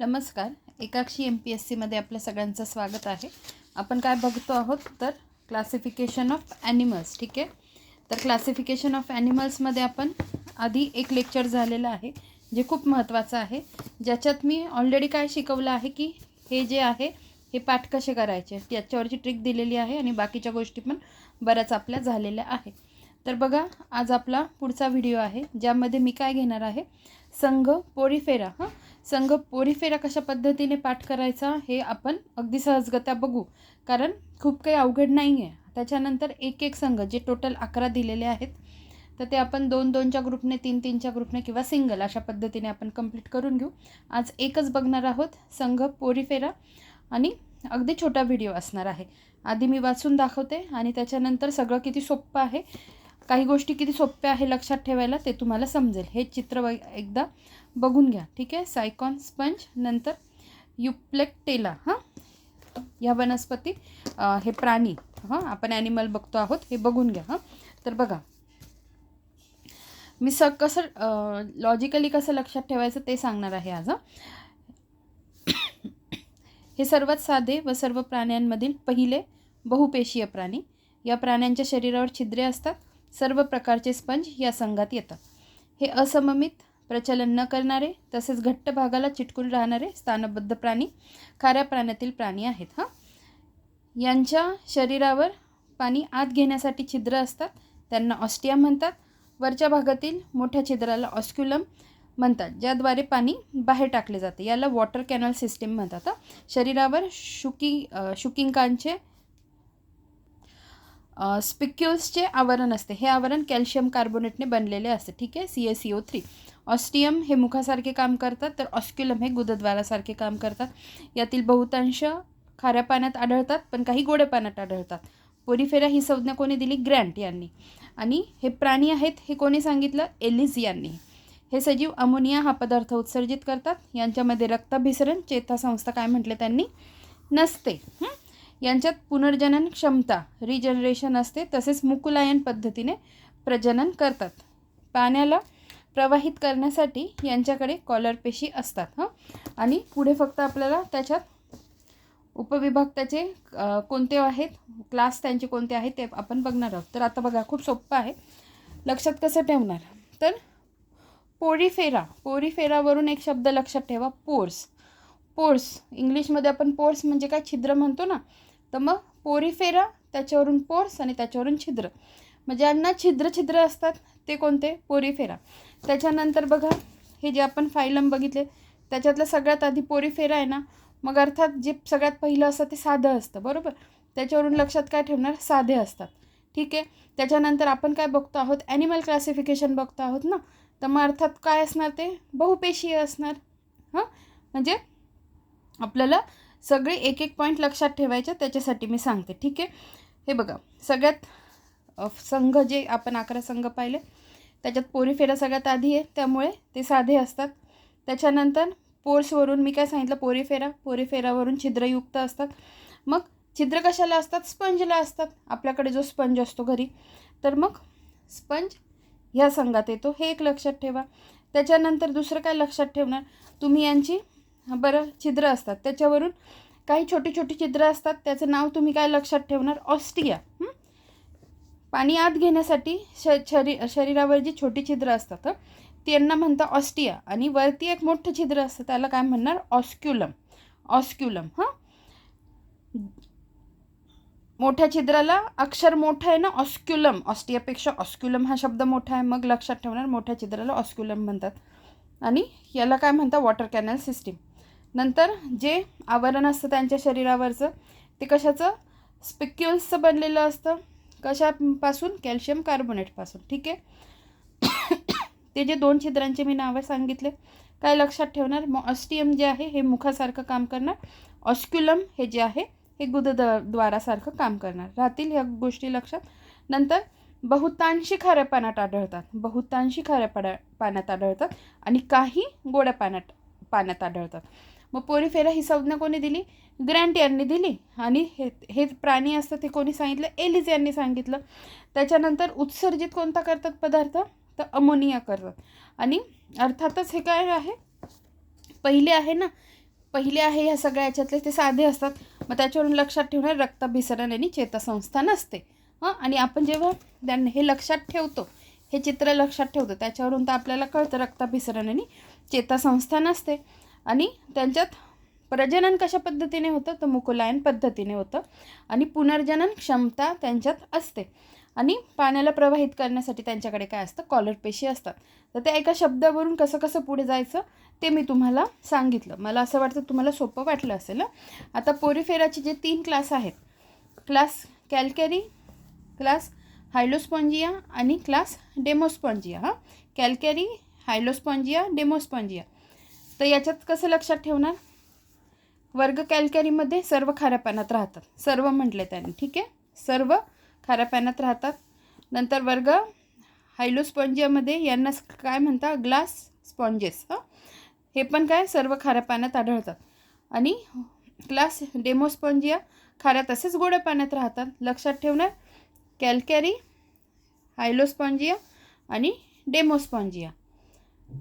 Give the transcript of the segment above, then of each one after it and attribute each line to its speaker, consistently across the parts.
Speaker 1: नमस्कार. एकाक्षी M P S सीमध्ये आपल्या सगळ्यांचं स्वागत आहे. आपण काय बघतो आहोत? तर क्लासिफिकेशन ऑफ ॲनिमल्स ठीक आहे? तर क्लासिफिकेशन ऑफ ॲनिमल्समध्ये आपण आधी एक लेक्चर झालेलं आहे जे खूप महत्त्वाचं आहे. ज्याच्यात मी ऑलरेडी काय शिकवलं आहे की हे जे आहे हे पाठ कसे करायचे? याच्यावरची ट्रिक दिलेली आहे आणि बाकीच्या गोष्टी पण बऱ्याच आपल्या झालेल्या आहे. तर बघा आज आपला पुढचा व्हिडिओ आहे ज्यामध्ये मी काय घेणार आहे? संघ पोरीफेरा हां? संघ पोरी फेऱ्या कशा पद्धतीने पाठ करायचा हे आपण अगदी सहजगत्या बघू. कारण खूप काही अवघड नाही आहे त्याच्यानंतर एक एक संघ जे टोटल अकरा दिलेले आहेत तर ते आपण दोन दोनच्या ग्रुपने तीन तीनच्या ग्रुपने किंवा सिंगल अशा पद्धतीने आपण कंप्लीट करून घेऊ. आज एकच बघणार आहोत संघ पोरी फेरा आणि अगदी छोटा व्हिडिओ असणार आहे. आधी मी वाचून दाखवते आणि त्याच्यानंतर सगळं किती सोपं आहे काही गोष्टी किती सोप्या आहे लक्षात ठेवायला ते तुम्हाला समजेल. हे चित्र ब एकदा बघून घ्या. ठीक आहे? सायकॉन स्पंज नंतर युप्लेक्टेला हां? ह्या वनस्पती हे प्राणी हां? आपण ॲनिमल बघतो आहोत हे बघून घ्या हां? तर बघा. मी स कसं लॉजिकली कसं लक्षात ठेवायचं ते सांगणार आहे आज हे सर्वात साधे व सर्व प्राण्यांमधील पहिले बहुपेशीय प्राणी. या प्राण्यांच्या शरीरावर छिद्रे असतात. सर्व प्रकारचे स्पंज या संघात येतात हे असममित प्रचलन न करणारे तसेच घट्ट भागाला चिटकून राहणारे स्थानबद्ध प्राणी खाऱ्या प्राण्यातील प्राणी आहेत हां? यांच्या शरीरावर पाणी आत घेण्यासाठी छिद्र असतात. त्यांना ऑस्टिया म्हणतात. वरच्या भागातील मोठ्या छिद्राला ऑस्क्युलम म्हणतात ज्याद्वारे पाणी बाहेर टाकले जाते. याला वॉटर कॅनल सिस्टीम म्हणतात शरीरावर शुकी शुकिंकांचे स्पिक्युल्सचे आवरण असते. हे आवरण कॅल्शियम कार्बोनेटने बनलेले असते. ठीक आहे? C S C O three ostium हे मुखासारखे काम करतात तर ऑस्क्युलम हे गुदद्वारासारखे काम करतात. यातील बहुतांश खाऱ्या पाण्यात आढळतात पण काही गोड्या पाण्यात आढळतात. पोरीफेरा ही संज्ञा कोणी दिली? ग्रँट यांनी. आणि हे प्राणी आहेत हे कोणी सांगितलं? एलिस यांनी. हे सजीव अमोनिया हा पदार्थ उत्सर्जित करतात. यांच्यामध्ये रक्ताभिसरण चेतासंस्था काय म्हटले त्यांनी? नसते. हं? यांच्यात पुनर्जनन क्षमता रिजनरेशन असते तसेच मुकुलायन पद्धतीने प्रजनन करतात. पाण्याला प्रवाहित करण्यासाठी यांच्याकडे कॉलर पेशी असतात हं. आणि पुढे फक्त आपल्याला त्याच्यात उपविभाग त्याचे कोणते आहेत क्लास त्यांचे कोणते आहेत ते आपण बघणार आहोत. तर आता बघा खूप सोपं आहे. लक्षात कसं ठेवणार? तर पोरीफेरा पोरीफेरावरून एक शब्द लक्षात ठेवा पोर्स. पोर्स इंग्लिशमध्ये आपण पोर्स म्हणजे काय? छिद्र म्हणतो ना. तर मग पोरी फेरा त्याच्यावरून पोर्स आणि त्याच्यावरून छिद्र. म्हणजे मग ज्यांना छिद्र छिद्र असतात ते कोणते? पोरी फेरा. त्याच्यानंतर बघा हे जे आपण फायलम बघितले त्याच्यातलं सगळ्यात आधी पोरी फेरा आहे ना मग अर्थात जे सगळ्यात पहिलं असतं ते साधं असतं बरोबर? त्याच्यावरून लक्षात काय ठेवणार? साधे असतात. ठीक आहे? त्याच्यानंतर आपण काय बघतो आहोत? ॲनिमल क्लासिफिकेशन बघतो आहोत ना? तर मग अर्थात काय असणार ते? बहुपेशीय असणार. हां? म्हणजे आपल्याला सगळे एक एक पॉईंट लक्षात ठेवायचे त्याच्यासाठी मी सांगते ठीक आहे? हे बघा सगळ्यात संघ जे आपण अकरा संघ पाहिले त्याच्यात पोरी फेऱ्या सगळ्यात आधी आहे त्यामुळे ते साधे असतात. त्याच्यानंतर पोर्सवरून मी काय सांगितलं? पोरी फेरा पोरी फेरावरून छिद्रयुक्त असतात. मग छिद्र कशाला असतात? स्पंजला असतात. आपल्याकडे जो स्पंज असतो घरी तर मग स्पंज ह्या संघात येतो. हे एक लक्षात ठेवा. त्याच्यानंतर दुसरं काय लक्षात ठेवणार? तुम्ही यांची बरं छिद्र असतात. त्याच्यावरून काही छोटी छोटी छिद्र असतात. त्याचं नाव तुम्ही काय लक्षात ठेवणार? ऑस्टिया. पाणी आत घेण्यासाठी श शरी शरीरावर जी छोटी छिद्र असतात त्यांना म्हणतात ऑस्टिया. आणि वरती एक मोठं छिद्र असतं त्याला काय म्हणणार? ऑस्क्युलम. ऑस्क्युलम हां? मोठ्या छिद्राला अक्षर मोठं आहे ना ऑस्क्युलम. ऑस्टियापेक्षा ऑस्क्युलम हा शब्द मोठा आहे. मग लक्षात ठेवणार मोठ्या छिद्राला ऑस्क्युलम म्हणतात. आणि याला काय म्हणतात? Water canal system. नंतर जे आवरण असतं त्यांच्या शरीरावरचं ते कशाचं? स्पिक्युल्सचं बनलेलं असतं. कशापासून? कॅल्शियम कार्बोनेटपासून. ठीक आहे? ते जे दोन छिद्रांचे मी नावं सांगितले काय लक्षात ठेवणार? मग ऑस्टियम जे आहे हे मुखासारखं काम करणार. ऑस्क्युलम हे जे आहे हे गुदद द्वारासारखं काम करणार. राहतील ह्या गोष्टी लक्षात. नंतर बहुतांशी खाऱ्या पाण्यात आढळतात. बहुतांशी खाऱ्या पाड्या पाण्यात आढळतात. आणि काही गोड्या पाण्यात पाण्यात आढळतात. मग पोरीफेरा ही संज्ञा कोणी दिली? ग्रँट यांनी दिली. आणि हे हे प्राणी असतं ते कोणी सांगितलं? एलिज यांनी सांगितलं. त्याच्यानंतर उत्सर्जित कोणता करतात पदार्थ? तर अमोनिया करतात. आणि अर्थातच हे काय आहे? पहिले आहे ना पहिले आहे ह्या सगळ्या याच्यातले ते साधे असतात. मग त्याच्यावरून लक्षात ठेवणार रक्ताभिसरण आणि चेतासंस्था नसते हां? आणि आपण जेव्हा त्यांना हे लक्षात ठेवतो हे चित्र लक्षात ठेवतो त्याच्यावरून तर आपल्याला कळतं रक्ताभिसरण आणि चेतासंस्था नसते आणि त्यांच्यात प्रजनन कशा पद्धतीने होतं? तर मुकुलायन पद्धतीने होतं. आणि पुनर्जनन क्षमता त्यांच्यात असते. आणि पाण्याला प्रवाहित करण्यासाठी त्यांच्याकडे काय असतं? कॉलर पेशी असतात. तर त्या एका शब्दावरून कसं कसं पुढे जायचं ते मी तुम्हाला सांगितलं. मला असं वाटतं तुम्हाला सोपं वाटलं असेल ना आता पोरीफेराचे जे तीन क्लास आहेत क्लास कॅल्कॅरी क्लास हायलोस्पॉन्जिया आणि क्लास डेमोस्पॉन्जिया हां? कॅलकॅरी हायलोस्पॉन्जिया डेमोस्पॉन्जिया. तर याच्यात कसं लक्षात ठेवणार? वर्ग कॅलकॅरीमध्ये सर्व खाऱ्या पाण्यात राहतात. सर्व म्हटले त्यांनी ठीक आहे? सर्व खाऱ्या पाण्यात राहतात. नंतर वर्ग हायलोस्पॉन्जियामध्ये यांना काय म्हणता? ग्लास स्पॉन्जेस हां? हे पण काय? सर्व खाऱ्या पाण्यात आढळतात. आणि ग्लास डेमोस्पॉन्जिया खाऱ्या तसेच गोड्या पाण्यात राहतात. लक्षात ठेवणार? कॅलकॅरी हायलोस्पॉन्जिया आणि डेमोस्पॉन्जिया.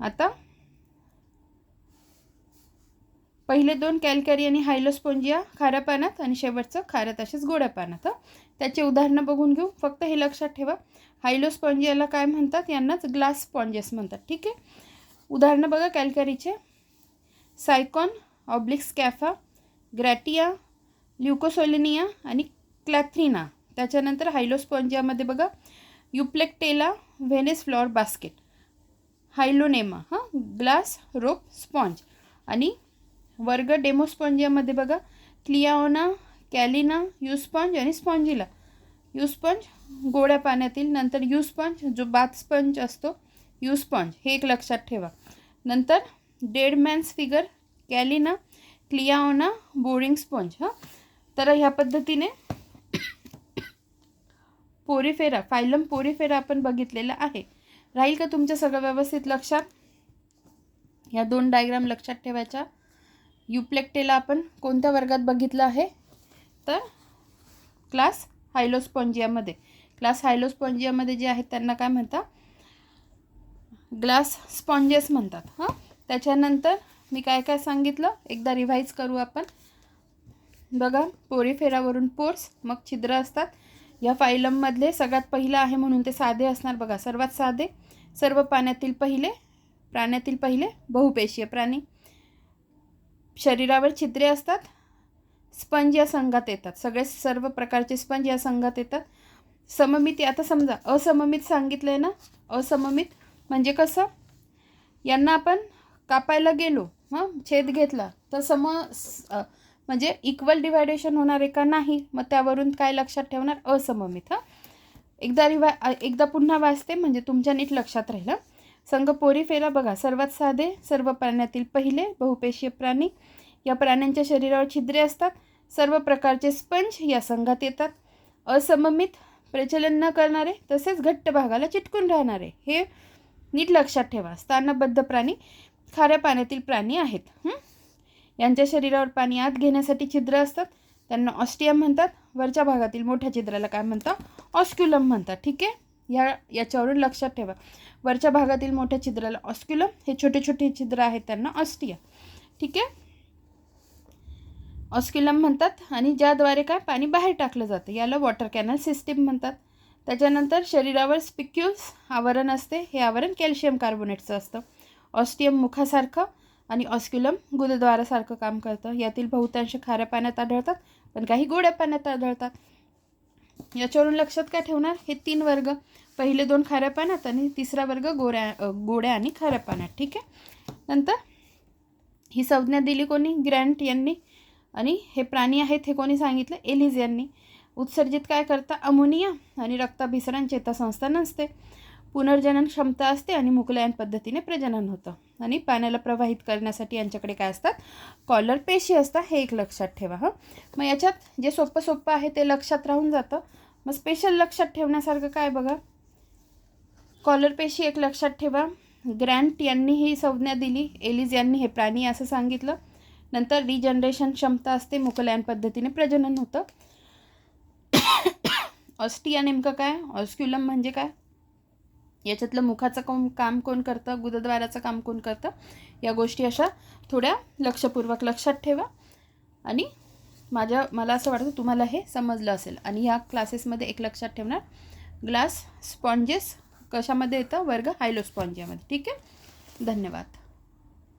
Speaker 1: आता पहिले दोन कॅलकॅरी आणि हायलोस्पॉन्जिया खाऱ्या पाण्यात आणि शेवटचं खाऱ्या तसेच गोड्या पाण्यात हं. त्याचे उदाहरणं बघून घेऊ. फक्त हे लक्षात ठेवा. हायलोस्पॉन्जियाला काय म्हणतात? यांनाच ग्लास स्पॉन्जेस म्हणतात. ठीक आहे? उदाहरणं बघा कॅलकॅरीचे. सायकॉन ऑब्लिक स्कॅफा ग्रॅटिया ल्युकोसोलिनिया आणि क्लॅथ्रिना. त्याच्यानंतर हायलोस्पॉन्जियामध्ये बघा युप्लेक्टेला व्हेनेस फ्लॉर बास्केट. हायलोनेमा हां. ग्लास रोप स्पॉन्ज आणि वर्ग डेमोस्पॉन्जियामध्ये बघा. क्लियाओना कॅलिना युस्पॉन्ज आणि स्पॉन्जिला. युस्पॉन्ज गोड्या पाण्यातील नंतर युस्पॉन्ज जो बाथ स्पंज असतो युस्पॉन्ज हे एक लक्षात ठेवा. नंतर dead man's finger Chalina Cliona boring sponge हां. तर ह्या पद्धतीने पोरीफेरा फायलम पोरीफेरा आपण बघितलेला आहे. राहील का तुमच्या सगळं व्यवस्थित लक्षात? ह्या दोन डायग्राम लक्षात ठेवायच्या. युप्लेक्टेला आपण कोणत्या वर्गात बघितलं आहे? तर क्लास हायलोस्पॉन्जियामध्ये क्लास हायलोस्पॉन्जियामध्ये जे आहेत त्यांना काय म्हणतात? ग्लास स्पॉन्जेस म्हणतात हां? त्याच्यानंतर मी काय काय सांगितलं? एकदा रिव्हाइज करू आपण. बघा पोरीफेरावरून पोर्स मग छिद्र असतात. या फायलममधले सगळ्यात पहिलं आहे म्हणून ते साधे असणार बघा. सर्वात साधे सर्व पाण्यातील पहिले प्राण्यातील पहिले बहुपेशीय प्राणी. शरीरावर छिद्रे असतात. स्पंज या संघात येतात. सगळे सर्व प्रकारचे स्पंज या संघात येतात. सममित आता समजा असममित सांगितलं आहे ना? असममित म्हणजे कसं? यांना आपण कापायला गेलो हां? छेद घेतला तर सम म्हणजे इक्वल डिवायडेशन होणार आहे का नाही? मग त्यावरून काय लक्षात ठेवणार? असममित हां? एकदा रिवा एकदा पुन्हा वाचते म्हणजे तुमच्या नीट लक्षात राहिलं. संघ पोरीफेरा बघा. सर्वात साधे सर्व प्राण्यातील पहिले बहुपेशीय प्राणी. या प्राण्यांच्या शरीरावर छिद्रे असतात. सर्व प्रकारचे स्पंज या संघात येतात. असममित प्रचलन न करणारे तसेच घट्ट भागाला चिटकून राहणारे. हे नीट लक्षात ठेवा. स्थानबद्ध प्राणी खाऱ्या पाण्यातील प्राणी आहेत. यांच्या शरीरावर पाणी आत घेण्यासाठी छिद्र असतात. त्यांना ऑस्टियम म्हणतात. वरच्या भागातील मोठ्या छिद्राला काय म्हणतात? ऑस्क्युलम म्हणतात. ठीक आहे? ह्या याच्यावरून लक्षात ठेवा. वरच्या भागातील मोठ्या छिद्राला ऑस्क्युलम हे छोटे छोटे छिद्र आहेत त्यांना ऑस्टिया. ठीक आहे? ऑस्क्युलम म्हणतात आणि ज्याद्वारे काय? पाणी बाहेर टाकलं जातं. याला वॉटर कॅनल सिस्टीम म्हणतात. त्याच्यानंतर शरीरावर स्पिक्युल्स आवरण असते. हे आवरण कॅल्शियम कार्बोनेटचं असतं. ऑस्टियम मुखासारखं आणि ऑस्क्युलम गुदद्वारासारखं काम करतं. यातील बहुतांश खाऱ्या पाण्यात आढळतात पण काही गोड्या पाण्यात आढळतात. याच्यावरून लक्षात काय ठेवणार? हे तीन वर्ग. पहिले दोन खाऱ्या पाण्यात आणि तिसरा वर्ग गोऱ्या गोड्या आणि खाऱ्या पाण्यात ठीक आहे? नंतर ही संज्ञा दिली कोणी? ग्रँट यांनी. आणि हे प्राणी आहेत हे कोणी सांगितलं? एलिज यांनी. उत्सर्जित काय करता? अमोनिया आणि रक्ताभिसरण चेतासंस्था नसते. पुनर्जनन क्षमता असते आणि मुकलायन पद्धतीने प्रजनन होतं. आणि पाण्याला प्रवाहित करण्यासाठी यांच्याकडे काय असतात? कॉलर पेशी असतात हे एक लक्षात ठेवा हां. मग याच्यात जे सोपं सोपं आहे ते लक्षात राहून जातं. मग स्पेशल लक्षात ठेवण्यासारखं काय बघा? कॉलर पेशी एक लक्षात ठेवा. ग्रँट यांनी ही संज्ञा दिली एलिज यांनी हे प्राणी असं सांगितलं. नंतर रिजनरेशन क्षमता असते मुकलायन पद्धतीने प्रजनन होतं. ऑस्टिया नेमकं काय? ऑस्क्युलम म्हणजे काय? याच्यातलं मुखाचं कोण काम कोण करतं गुदद्वाराचं काम कोण करतं या गोष्टी अशा थोड्या लक्षपूर्वक लक्षात ठेवा. आणि माझ्या मला असं वाटतं तुम्हाला हे समजलं असेल. आणि ह्या क्लासेसमध्ये एक लक्षात ठेवणार ग्लास स्पॉन्जेस कशामध्ये येतं? वर्ग हायलो स्पॉन्जियामध्ये ठीक आहे? धन्यवाद.